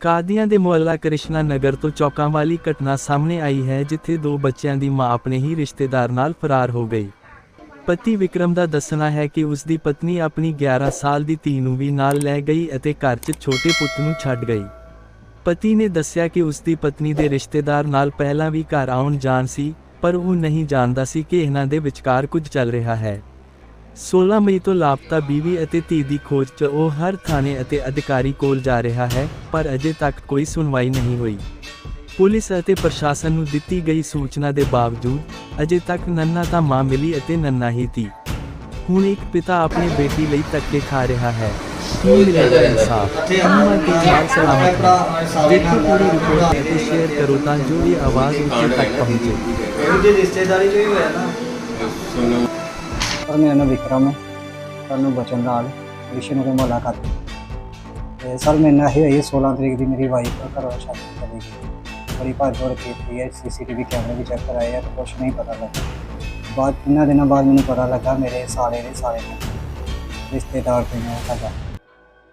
ਕਾਦੀਆਂ ਦੇ ਮੁਹੱਲਾ ਕ੍ਰਿਸ਼ਨਾ ਨਗਰ ਤੋਂ ਚੌਕਾਂ ਵਾਲੀ ਘਟਨਾ ਸਾਹਮਣੇ ਆਈ ਹੈ, ਜਿੱਥੇ ਦੋ ਬੱਚਿਆਂ ਦੀ ਮਾਂ ਆਪਣੇ ਹੀ ਰਿਸ਼ਤੇਦਾਰ ਨਾਲ ਫਰਾਰ ਹੋ ਗਈ। ਪਤੀ ਵਿਕਰਮ ਦਾ ਦੱਸਣਾ ਹੈ ਕਿ ਉਸ ਦੀ ਪਤਨੀ ਆਪਣੀ 11 ਸਾਲ ਦੀ ਧੀ ਨੂੰ ਵੀ ਨਾਲ ਲੈ ਗਈ ਅਤੇ ਘਰ 'ਚ ਛੋਟੇ ਪੁੱਤ ਨੂੰ ਛੱਡ ਗਈ। ਪਤੀ ਨੇ ਦੱਸਿਆ ਕਿ ਉਸ ਦੀ ਪਤਨੀ ਦੇ ਰਿਸ਼ਤੇਦਾਰ ਨਾਲ ਪਹਿਲਾਂ ਵੀ ਘਰ ਆਉਣ ਜਾਣ ਸੀ, ਪਰ ਉਹ ਨਹੀਂ ਜਾਣਦਾ ਸੀ ਕਿ ਇਹਨਾਂ ਦੇ ਵਿਚਕਾਰ ਕੁਝ ਚੱਲ ਰਿਹਾ ਹੈ। 16 ਮਈ ਤੋਂ ਲਾਪਤਾ ਬੀਵੀ ਅਤੇ ਧੀ ਦੀ ਖੋਜ 'ਚ ਉਹ ਹਰ ਥਾਣੇ ਅਤੇ ਅਧਿਕਾਰੀ ਕੋਲ ਜਾ ਰਿਹਾ ਹੈ ਪਰ ਅਜੇ ਤੱਕ ਕੋਈ ਸੁਣਵਾਈ ਨਹੀਂ ਹੋਈ। ਪੁਲਿਸ ਅਤੇ ਪ੍ਰਸ਼ਾਸਨ ਨੂੰ ਦਿੱਤੀ ਗਈ ਸੂਚਨਾ ਦੇ ਬਾਵਜੂਦ ਅਜੇ ਤੱਕ ਨੰਨਾ ਤਾਂ ਮਾਂ ਮਿਲੀ ਅਤੇ ਨੰਨਾ ਹੀ ਧੀ। ਹੁਣ ਇੱਕ ਪਿਤਾ ਆਪਣੀ ਬੇਟੀ ਲਈ ਧੱਕੇ ਖਾ ਰਿਹਾ ਹੈ। ਕੀ ਮਿਲੇਗਾ ਇਨਸਾਫ। ਅੰਮਾ ਕੀ ਜਾਨ ਸਲਾਮਤ ਹੈ। ਦੇਖੋ ਪੂਰੀ ਰਿਪੋਰਟ ਅਤੇ ਸ਼ੇਅਰ ਕਰੋ ਤਾਂ ਜੋ ਇਹ ਆਵਾਜ਼ ਉੱਤੇ ਤੱਕ ਪਹੁੰਚੇ। ਉਹਦੀ ਰਿਸ਼ਤੇਦਾਰੀ ਚ ਹੀ ਹੋਇਆ ਨਾ। ਸਰ ਮੇਰਾ ਨਾਮ ਵਿਕਰਮ ਹੈ ਸਾਨੂੰ ਬਚਨ ਨਾਲ ਵਿਸ਼ਨ ਨੂੰ ਮੁਲਾਕਾਤ ਤੇ ਸਰ, ਮੇਰੇ ਨਾਲ ਇਹ ਹੋਈ 16 ਤਰੀਕ ਦੀ ਮੇਰੀ ਵਾਈਫ ਘਰੋਂ ਛੱਡ ਚਲੀ ਗਈ। ਬੜੀ ਭੱਜ ਦੌੜ ਕੀਤੀ ਹੈ ਸੀਸੀਟੀਵੀ ਕੈਮਰੇ ਵੀ ਚੈੱਕ ਕਰਾਏ ਆ ਕੁਝ ਨਹੀਂ ਪਤਾ ਲੱਗਾ। ਬਾਅਦ ਕਿੰਨਾ ਦਿਨਾਂ ਬਾਅਦ ਮੈਨੂੰ ਪਤਾ ਲੱਗਾ, ਮੇਰੇ ਸਾਲੇ ਦੇ ਸਾਲੇ ਰਿਸ਼ਤੇਦਾਰ ਤੇ ਮੈਂ ਸਾਡਾ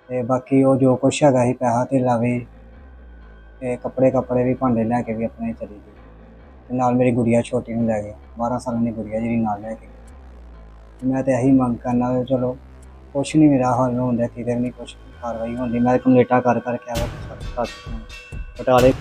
ਤੇ ਬਾਕੀ ਉਹ ਜੋ ਕੁਛ ਹੈਗਾ ਸੀ, ਪੈਸਾ ਤੇ ਲਾਵੇ, ਤੇ ਕੱਪੜੇ ਕੱਪੜੇ ਵੀ ਭਾਂਡੇ ਲੈ ਕੇ ਵੀ ਆਪਣੇ ਚਲੀ ਗਈ। ਤੇ ਨਾਲ ਮੇਰੀ ਗੁੜੀਆ ਛੋਟੀ ਨੂੰ ਲੈ ਗਿਆ 12 ਸਾਲਾਂ ਦੀ ਗੁੜੀਆ ਜਿਹੜੀ ਨਾਲ ਲੈ ਕੇ ਮੈਂ ਤੇ ਇਹੀ ਮੰਗ ਕਰਨਾ ਵੀ ਚਲੋ, ਕੁਛ ਨਹੀਂ ਮੇਰਾ ਹੱਲ ਹੁੰਦਾ, ਕਿਤੇ ਵੀ ਨਹੀਂ ਕੁਛ ਕਾਰਵਾਈ ਹੁੰਦੀ। ਮੈਂ ਕੰਪਲੇਟਾਂ ਕਰ ਕਰਕੇ ਆਇਆ ਬਟਾਲੇ